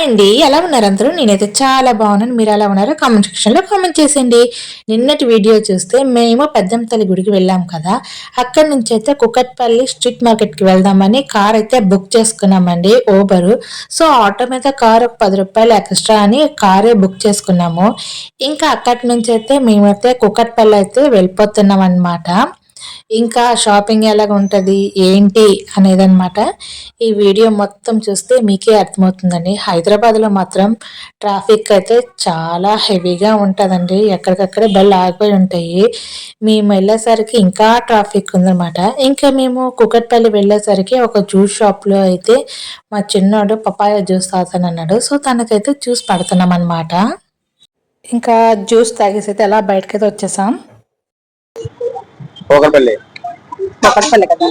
Hi అండి. ఎలా ఉన్నారు అందరూ? నేనైతే చాలా బాగున్నాను. మీరు ఎలా ఉన్నారో కామెంట్ సెక్షన్లో కామెంట్ చేసేయండి. నిన్నటి వీడియో చూస్తే మేము పెద్దంతల్లి గుడికి వెళ్ళాం కదా. అక్కడి నుంచి అయితే కుకట్పల్లి స్ట్రీట్ మార్కెట్కి వెళ్దామని కార్ అయితే బుక్ చేసుకున్నామండి ఓబరు సో ఆటో మీద కార్ ఒక పది రూపాయలు ఎక్స్ట్రా అని కారే బుక్ చేసుకున్నాము. ఇంకా అక్కడి నుంచి అయితే మేమైతే కుకట్పల్లి అయితే వెళ్ళిపోతున్నాం అనమాట ఇంకా షాపింగ్ ఎలాగ ఉంటుంది ఏంటి అనేది అనమాట ఈ వీడియో మొత్తం చూస్తే మీకే అర్థమవుతుందండి. హైదరాబాద్లో మాత్రం ట్రాఫిక్ అయితే చాలా హెవీగా ఉంటుందండి. ఎక్కడికక్కడే బళ్ళు ఆగిపోయి ఉంటాయి. మేము వెళ్ళేసరికి ఇంకా ట్రాఫిక్ ఉందన్నమాట. ఇంకా మేము కుకట్పల్లి వెళ్ళేసరికి ఒక జ్యూస్ షాప్లో అయితే మా చిన్నోడు పపాయ జ్యూస్ తాగుతానన్నాడు సో తనకైతే జ్యూస్ పడుతున్నాం అనమాట ఇంకా జ్యూస్ తాగేసి అయితే అలా బయటకైతే వచ్చేసాం? పోకపల్లి కుకట్పల్లి కదా?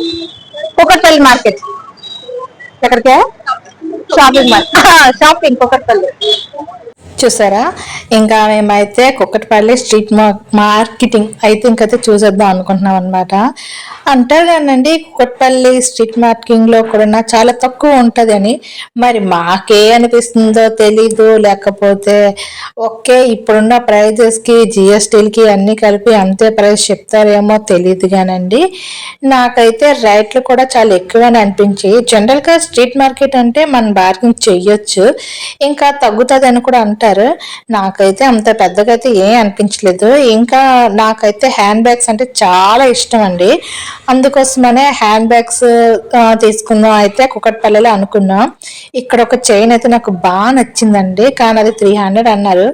కుకట్పల్లి మార్కెట్. ఎక్కడికే? Shopping mall. షాపింగ్ కుకట్పల్లి చూసారా? ఇంకా మేమైతే కుక్కటిపల్లి స్ట్రీట్ మార్కెటింగ్ అయితే ఇంకైతే చూసేద్దాం అనుకుంటున్నాం అనమాట అంటారు కానండి కుక్కటిపల్లి స్ట్రీట్ మార్కెటింగ్లో కూడా చాలా తక్కువ ఉంటుందని అని. మరి మాకే అనిపిస్తుందో తెలీదు లేకపోతే ఓకే ఇప్పుడున్న ప్రైజెస్కి జిఎస్టీలకి అన్ని కలిపి అంతే ప్రైస్ చెప్తారేమో తెలియదు కానండి నాకైతే రేట్లు కూడా చాలా ఎక్కువని అనిపించి జనరల్గా స్ట్రీట్ మార్కెట్ అంటే మనం బార్గెన్ చెయ్యొచ్చు. ఇంకా తగ్గుతుంది అని కూడా అంటారు. నాకు నాకైతే అంత పెద్దగా అయితే ఏం అనిపించలేదు. ఇంకా నాకైతే హ్యాండ్ బ్యాగ్స్ అంటే చాలా ఇష్టం అండి అందుకోసమనే హ్యాండ్ బ్యాగ్స్ తీసుకుందాం అయితే కుకట్పల్లిలో అనుకున్నాం. ఇక్కడ ఒక చైన్ అయితే నాకు బాగా నచ్చిందండి. కానీ అది త్రీ హండ్రెడ్ అన్నారు.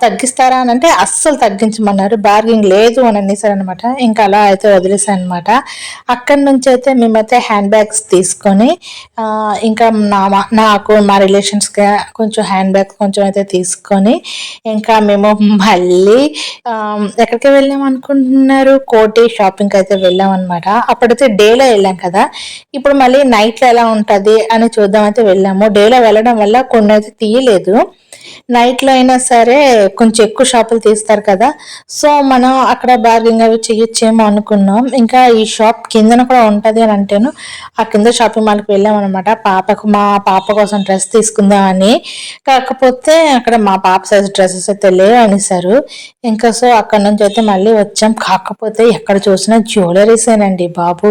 తగ్గిస్తారా అని అంటే అస్సలు తగ్గించమన్నారు. బార్గింగ్ లేదు అని అనేసారు అనమాట ఇంకా అలా అయితే వదిలేసాను అనమాట అక్కడి నుంచి అయితే మేమైతే హ్యాండ్ బ్యాగ్స్ తీసుకొని ఇంకా నా మా- నాకు మా రిలేషన్స్కి కొంచెం హ్యాండ్ బ్యాగ్ కొంచెం అయితే తీసుకొని ఇంకా మేము మళ్ళీ ఎక్కడికి వెళ్ళాం అనుకుంటున్నారు? కోటి షాపింగ్కి అయితే వెళ్ళాం అనమాట అప్పుడైతే డేలో వెళ్ళాం కదా. ఇప్పుడు మళ్ళీ నైట్లో ఎలా ఉంటుంది అని చూద్దామైతే వెళ్ళాము. డేలో వెళ్ళడం వల్ల కొన్ని అయితే తీయలేదు. నైట్లో అయినా సరే కొంచెం ఎక్కువ షాపులు తీస్తారు కదా. సో మనం అక్కడ బార్గింగ్ అవి చేయొచ్చేమో అనుకున్నాం. ఇంకా ఈ షాప్ కిందన కూడా ఉంటుంది అని అంటేను ఆ కింద షాపింగ్ మాల్కి వెళ్ళాం అనమాట పాపకు మా పాప కోసం డ్రెస్ తీసుకుందాం అని. కాకపోతే అక్కడ మా పాప సైజ్ డ్రెస్సెస్ అయితే లేవు అనేసారు. ఇంకా సో అక్కడ నుంచి అయితే మళ్ళీ వచ్చాం. కాకపోతే ఎక్కడ చూసినా జ్యువెలరీసేనండి బాబు.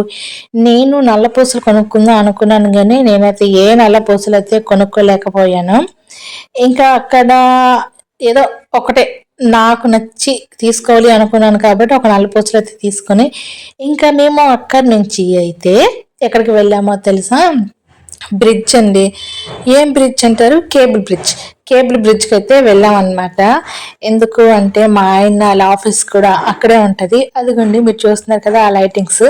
నేను నల్ల పూసలు కొనుక్కుందాం అనుకున్నాను కానీ నేనైతే ఏ నల్ల పూసలు అయితే కొనుక్కోలేకపోయాను. ఇంకా అక్కడ ఏదో ఒకటే నాకు నచ్చి తీసుకోవాలి అనుకున్నాను కాబట్టి ఒక నలుగు అయితే తీసుకొని ఇంకా మేము అక్కడి నుంచి అయితే ఎక్కడికి వెళ్ళామో తెలుసా? బ్రిడ్జ్ అండి. ఏం బ్రిడ్జ్ అంటారు? Cable bridge. కేబుల్ బ్రిడ్జ్కి అయితే వెళ్ళాం ఎందుకు అంటే మా ఆయన వాళ్ళ ఆఫీస్ కూడా అక్కడే ఉంటుంది. అదిగోండి మీరు చూస్తున్నారు కదా ఆ లైటింగ్స్.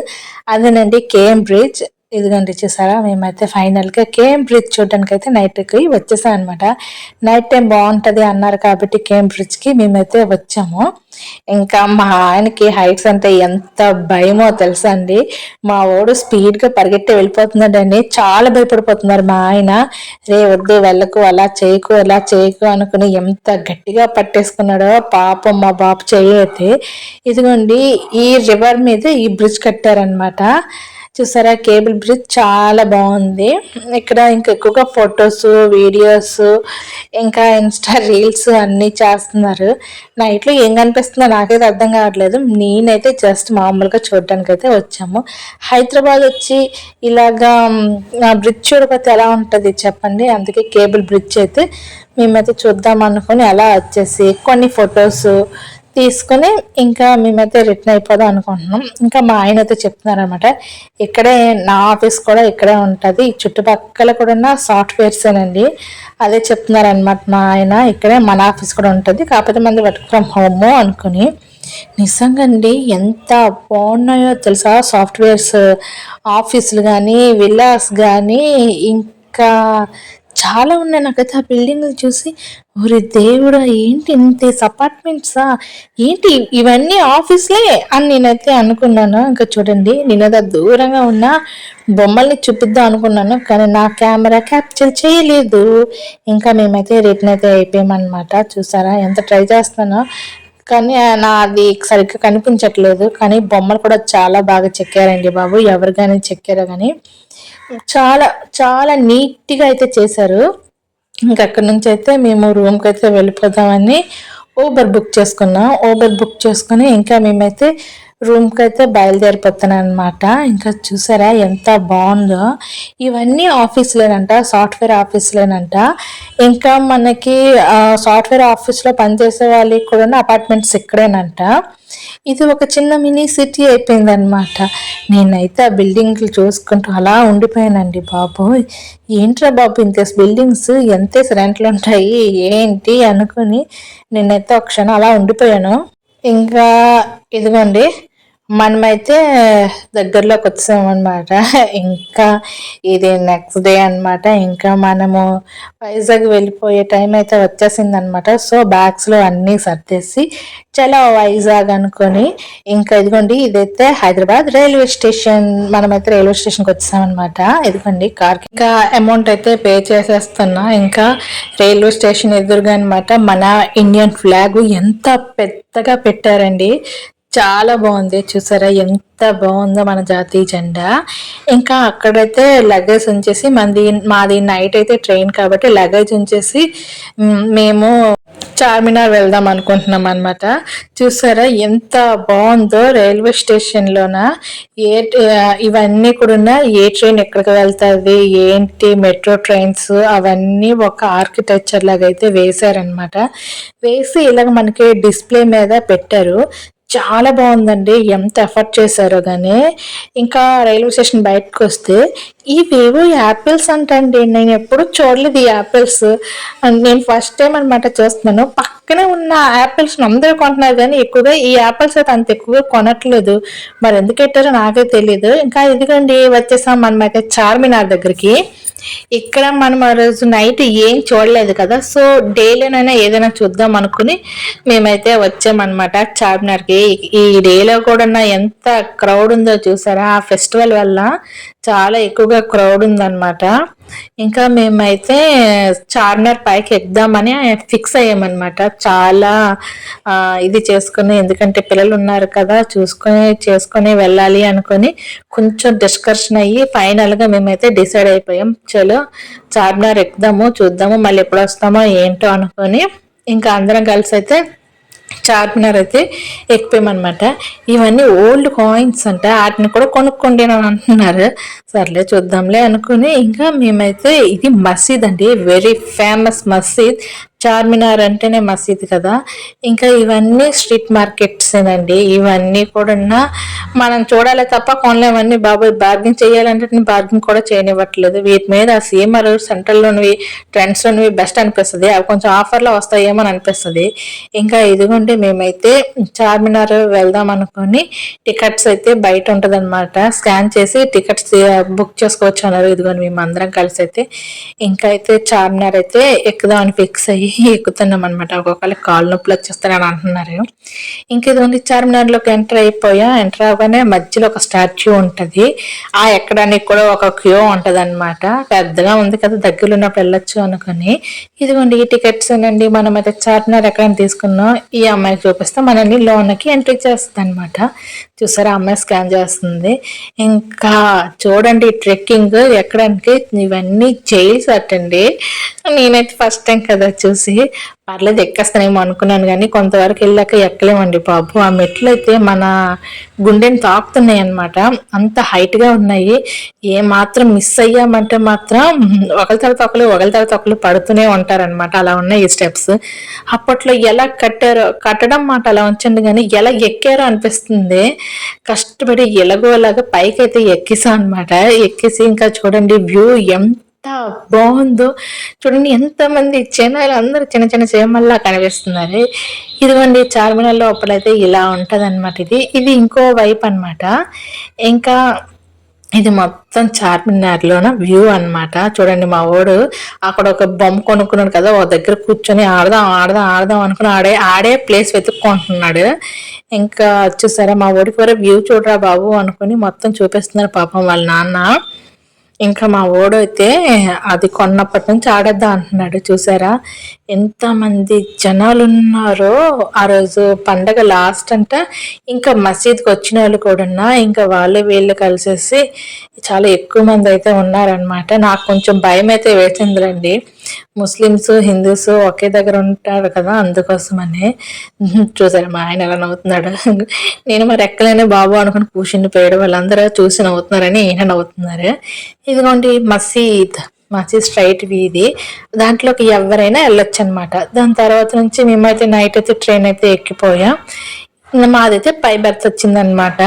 అదేనండి కేఎం బ్రిడ్జ్ ఇదిగోండి చూసారా మేమైతే ఫైనల్గా కేమ్ బ్రిడ్జ్ చూడడానికి అయితే నైట్కి వచ్చేసాం అనమాట నైట్ టైం బాగుంటుంది అన్నారు కాబట్టి కేమ్ బ్రిడ్జ్కి మేమైతే వచ్చాము. ఇంకా మా ఆయనకి హైట్స్ అంటే ఎంత భయమో తెలుసా అండి. మా వాడు స్పీడ్గా పరిగెట్టి వెళ్ళిపోతున్నాడండి. చాలా భయపడిపోతున్నారు మా ఆయన. రే వద్దు వెళ్ళకు అలా చేయకు అలా చేయకు అనుకుని ఎంత గట్టిగా పట్టేసుకున్నాడో పాపం మా బాబు చేయైతే. ఇదిగోండి ఈ రివర్ మీద ఈ బ్రిడ్జ్ కట్టారనమాట చూసారా? కేబుల్ బ్రిడ్జ్ చాలా బాగుంది. ఇక్కడ ఇంకా ఎక్కువగా ఫొటోస్ వీడియోస్ ఇంకా ఇన్స్టా రీల్స్ అన్నీ చేస్తున్నారు. నైట్లో ఏం కనిపిస్తుందో నాకైతే అర్థం కావట్లేదు. నేనైతే జస్ట్ మామూలుగా చూడడానికి అయితే వచ్చాము. హైదరాబాద్ వచ్చి ఇలాగా బ్రిడ్జ్ చూడకపోతే ఎలా ఉంటుంది చెప్పండి? అందుకే కేబుల్ బ్రిడ్జ్ అయితే మేమైతే చూద్దాం అనుకుని అలా వచ్చేసి కొన్ని ఫొటోస్ తీసుకొని ఇంకా మేమైతే రిటర్న్ అయిపోదాం అనుకుంటున్నాం. ఇంకా మా ఆయన అయితే చెప్తున్నారనమాట ఇక్కడే నా ఆఫీస్ కూడా ఇక్కడే ఉంటుంది. చుట్టుపక్కల కూడా ఉన్న సాఫ్ట్వేర్సేనండి అదే చెప్తున్నారనమాట మా ఆయన. ఇక్కడే మన ఆఫీస్ కూడా ఉంటుంది. కాకపోతే మంది వర్క్ ఫ్రమ్ హోమ్ అనుకుని. నిజంగా అండి ఎంత బాగున్నాయో తెలుసా సాఫ్ట్వేర్స్? ఆఫీసులు కానీ విల్లాస్ కానీ ఇంకా చాలా ఉన్నాయి నాకైతే ఆ బిల్డింగ్లు చూసి ఒరే దేవుడా ఏంటి ఇంత అపార్ట్మెంట్సా? ఏంటి ఇవన్నీ ఆఫీస్లే? అని నేనైతే అనుకున్నాను. ఇంకా చూడండి నేనైతే దూరంగా ఉన్న బొమ్మల్ని చూపిద్దాం అనుకున్నాను కానీ నా కెమెరా క్యాప్చర్ చేయలేదు. ఇంకా మేమైతే రిటర్న్ అయితే అయిపోయామన్నమాట. చూసారా ఎంత ట్రై చేస్తానో కానీ నాది సరిగ్గా కనిపించట్లేదు. కానీ బొమ్మలు కూడా చాలా బాగా చెక్కారండి బాబు. ఎవరు కానీ చెక్కారో కానీ చాలా చాలా నీట్గా అయితే చేశారు. ఇంకక్కడి నుంచి అయితే మేము రూమ్కి అయితే వెళ్ళిపోదామని ఊబర్ బుక్ చేసుకున్నాం. ఊబర్ బుక్ చేసుకుని ఇంకా మేమైతే రూమ్కి అయితే బయలుదేరిపోతున్నాను అనమాట ఇంకా చూసారా ఎంత బాగుందో. ఇవన్నీ ఆఫీస్లేనంట సాఫ్ట్వేర్ ఆఫీస్లేనంట. ఇంకా మనకి సాఫ్ట్వేర్ ఆఫీస్లో పనిచేసే వాళ్ళకి కూడా అపార్ట్మెంట్స్ ఇక్కడేనంట. ఇది ఒక చిన్న మినీ సిటీ అయిపోయిందనమాట నేనైతే ఆ బిల్డింగ్లు చూసుకుంటూ అలా ఉండిపోయానండి బాబు. ఏంట్రా బాబు ఇంత బిల్డింగ్స్ ఎంత రెంట్లు ఉంటాయి ఏంటి అనుకుని నేనైతే ఒక క్షణం అలా ఉండిపోయాను. ఇంకా ఇదిగోండి మనమైతే దగ్గరలోకి వచ్చామన్నమాట. ఇంకా ఇది నెక్స్ట్ డే అన్నమాట. ఇంకా మనము వైజాగ్ వెళ్ళిపోయే టైం అయితే వచ్చేసింది అనమాట సో బ్యాగ్స్లో అన్నీ సర్దేసి చలో వైజాగ్ అనుకొని ఇంకా ఇదిగోండి ఇదైతే హైదరాబాద్ రైల్వే స్టేషన్ మనమైతే రైల్వే స్టేషన్కి వచ్చామన్నమాట. ఇదిగోండి కార్ ఇంకా అమౌంట్ అయితే పే చేసేస్తున్నా. ఇంకా రైల్వే స్టేషన్ ఎదురుగా అనమాట మన ఇండియన్ ఫ్లాగ్ ఎంత పెద్దగా పెట్టారండి. చాలా బాగుంది. చూసారా? ఎంత బాగుందో మన జాతీయ జెండా. ఇంకా అక్కడైతే లగేజ్ ఉంచేసి మనది మాది నైట్ అయితే ట్రైన్ కాబట్టి లగేజ్ ఉంచేసి మేము చార్మినార్ వెళ్దాం అనుకుంటున్నాం అనమాట చూసారా? ఎంత బాగుందో రైల్వే స్టేషన్లోన ఏ ఇవన్నీ కూడా ఏ ట్రైన్ ఎక్కడికి వెళ్తుంది? ఏంటి? మెట్రో ట్రైన్స్ అవన్నీ ఒక ఆర్కిటెక్చర్ లాగా అయితే వేశారనమాట వేసి ఇలాగ మనకి డిస్ప్లే మీద పెట్టారు. చాలా బాగుందండి. ఎంత ఎఫర్ట్ చేశారో కానీ ఇంకా రైల్వే స్టేషన్ బయటకు వస్తే ఇవేవో యాపిల్స్ అంటండి. నేను ఎప్పుడు చూడలేదు ఈ యాపిల్స్ నేను ఫస్ట్ టైం అనమాట చూస్తున్నాను. పక్కనే ఉన్న యాపిల్స్ అందరూ కొంటున్నారు కానీ ఎక్కువగా ఈ యాపిల్స్ అయితే అంత ఎక్కువగా కొనట్లేదు. మరి ఎందుకు పెట్టారో నాకే తెలియదు ఇంకా ఇదిగోండి వచ్చేసాం మనమైతే చార్మినార్ దగ్గరికి. ఇక్కడ మనం ఆ రోజు నైట్ ఏం చూడలేదు కదా. సో డేలోనైనా ఏదైనా చూద్దాం అనుకుని మేమైతే వచ్చామన్నమాట చార్మినార్కి ఈ డేలో కూడా ఎంత క్రౌడ్ ఉందో చూసారా? ఆ ఫెస్టివల్ వల్ల చాలా ఎక్కువగా క్రౌడ్ ఉందన్నమాట. ఇంకా మేమైతే చార్మినార్ పైకి ఎక్కుదామని ఫిక్స్ అయ్యామన్నమాట. చాలా ఇది చేసుకుని ఎందుకంటే పిల్లలు ఉన్నారు కదా చూసుకొని చేసుకొని వెళ్ళాలి అనుకొని కొంచెం డిస్కషన్ అయ్యి ఫైనల్గా మేమైతే డిసైడ్ అయిపోయాం. చలో చార్మినార్ ఎక్కుదాము చూద్దాము మళ్ళీ ఎప్పుడు వస్తామో ఏంటో అనుకొని ఇంకా అందరం కలిసి అయితే చార్మినార్ అయితే ఎక్కిపోయామన్నమాట. ఇవన్నీ ఓల్డ్ కాయిన్స్ అంట వాటిని కూడా కొనుక్కోండి అని అంటున్నారు సర్లే చూద్దాంలే అనుకుని ఇంకా మేమైతే ఇది మసీద్ అండి వెరీ ఫేమస్ మసీద్. చార్మినార్ అంటేనే మసీద్ కదా. ఇంకా ఇవన్నీ స్ట్రీట్ మార్కెట్స్ అండి. ఇవన్నీ కూడా మనం చూడాలి తప్ప కొనలేమన్నీ బాబాయ్ బార్గెన్ చేయాలంటే బార్గెన్ కూడా చేయనివ్వట్లేదు. వీటి మీద ఆ సీఎంఆర్ సెంట్రల్లోనివి ట్రెండ్స్లోనివి బెస్ట్ అనిపిస్తుంది. అవి కొంచెం ఆఫర్లో వస్తాయేమో అని అనిపిస్తుంది. ఇంకా ఇదిగోండి మేమైతే చార్మినార్ వెళ్దాం అనుకొని టికెట్స్ అయితే బయట ఉంటుంది అనమాట స్కాన్ చేసి టికెట్స్ బుక్ చేసుకోవచ్చు అన్నారు. ఇదిగోండి మేము అందరం కలిసి అయితే ఇంకా అయితే చార్మినార్ అయితే ఎక్కుదామని ఫిక్స్ అయ్యి ఎక్కుతున్నాం అనమాట ఒక్కొక్కరికి కాళ్ళు నొప్పులు వచ్చేస్తారని అంటున్నారు. ఇంకా చార్మినార్లోకి ఎంటర్ అయిపోయా ఎంటర్ అవగానే మధ్యలో ఒక స్టాచ్యూ ఉంటుంది. ఆ ఎక్కడానికి కూడా ఒక క్యూ ఉంటుంది అనమాట పెద్దగా ఉంది కదా దగ్గరలో ఉన్నప్పుడు వెళ్ళొచ్చు అనుకుని. ఇదిగోండి ఈ టికెట్స్ అండి మనం అయితే చార్మినార్ ఎక్కడ తీసుకున్నాం ఈ అమ్మాయికి చూపిస్తే మనల్ని లోన్కి ఎంట్రీ చేస్తుంది అనమాట చూసారా? అమ్మాయి స్కాన్ చేస్తుంది. ఇంకా చూడండి ట్రెక్కింగ్ ఎక్కడానికి ఇవన్నీ జైల్స్ అట్టండి నేనైతే ఫస్ట్ టైం కదా చూసి. పర్లేదు ఎక్కేస్తానేమో అనుకున్నాను కానీ కొంతవరకు వెళ్ళాక ఎక్కలేమండి బాబు. ఆ మెట్లు అయితే మన గుండెని తాకుతున్నాయి అనమాట అంత హైట్గా ఉన్నాయి. ఏ మాత్రం మిస్ అయ్యామంటే మాత్రం ఒకరి తర్వాత ఒకరు ఒకరి తర్వాత ఒకరు పడుతూనే ఉంటారనమాట అలా ఉన్నాయి ఈ స్టెప్స్ అప్పట్లో ఎలా కట్టారో కట్టడం మాట అలా ఉంచండి కానీ ఎలా ఎక్కారో అనిపిస్తుంది. కష్టపడి ఎలాగోలాగా పైకి అయితే ఎక్కిసాం అనమాట ఎక్కిసి ఇంకా చూడండి వ్యూ ఎంత బాగుందో. చూడండి ఎంతమంది జనాలు అందరూ చిన్న చిన్న చేమల్లా కనిపిస్తున్నారు. ఇదిగోండి చార్మినార్ లోపలైతే ఇలా ఉంటుంది అనమాట ఇది. ఇది ఇంకో వైపు అన్నమాట. ఇంకా ఇది మొత్తం చార్మినార్లోన వ్యూ అన్నమాట. చూడండి మా వాడు అక్కడ ఒక బొమ్మ కొనుక్కున్నాడు కదా ఒక దగ్గర కూర్చొని ఆడదాం ఆడదాం ఆడదాం అనుకుని ఆడే ఆడే ప్లేస్ వెతుక్కుంటున్నాడు. ఇంకా వచ్చేసారా మా వాడికి కూడా వ్యూ చూడరా బాబు అనుకుని మొత్తం చూపిస్తున్నారు పాపం వాళ్ళ నాన్న. ఇంకా మా ఓడైతే అది కొన్నప్పటి నుంచి ఆడేద్దాం అంటున్నాడు. చూసారా? ఎంతమంది జనాలు ఉన్నారో ఆ రోజు పండగ లాస్ట్ అంట. ఇంకా మసీద్కి వచ్చిన వాళ్ళు కూడా ఇంకా వాళ్ళు వీళ్ళు కలిసేసి చాలా ఎక్కువ మంది అయితే ఉన్నారనమాట నాకు కొంచెం భయం అయితే వేసిందిలేండి ముస్లిమ్స్ హిందూస్ ఒకే దగ్గర ఉంటారు కదా అందుకోసమని. చూసారు మా ఆయన ఎలా నవ్వుతున్నాడు. నేను మరి ఎక్కలేనే బాబు అనుకుని కూర్చుని పోయడం. వాళ్ళందరూ చూసి నవ్వుతున్నారని ఈయన నవ్వుతున్నారు. ఇదిగోండి మసీద్. మసీద్ స్ట్రైట్ వీధి దాంట్లోకి ఎవరైనా వెళ్ళొచ్చు అనమాట దాని తర్వాత నుంచి మేమైతే నైట్ అయితే ట్రైన్ అయితే ఎక్కిపోయాం. మాదైతే పై బెర్త్ వచ్చిందనమాట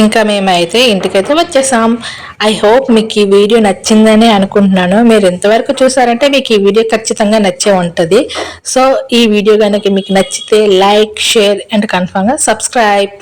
ఇంకా మేమైతే ఇంటికైతే వచ్చేసాం. ఐ హోప్ మీకు ఈ వీడియో నచ్చిందని అనుకుంటున్నాను. మీరు ఎంతవరకు చూసారంటే మీకు ఈ వీడియో ఖచ్చితంగా నచ్చే ఉంటుంది. సో ఈ వీడియో కనుక మీకు నచ్చితే లైక్ షేర్ అండ్ కన్ఫర్మ్గా సబ్స్క్రైబ్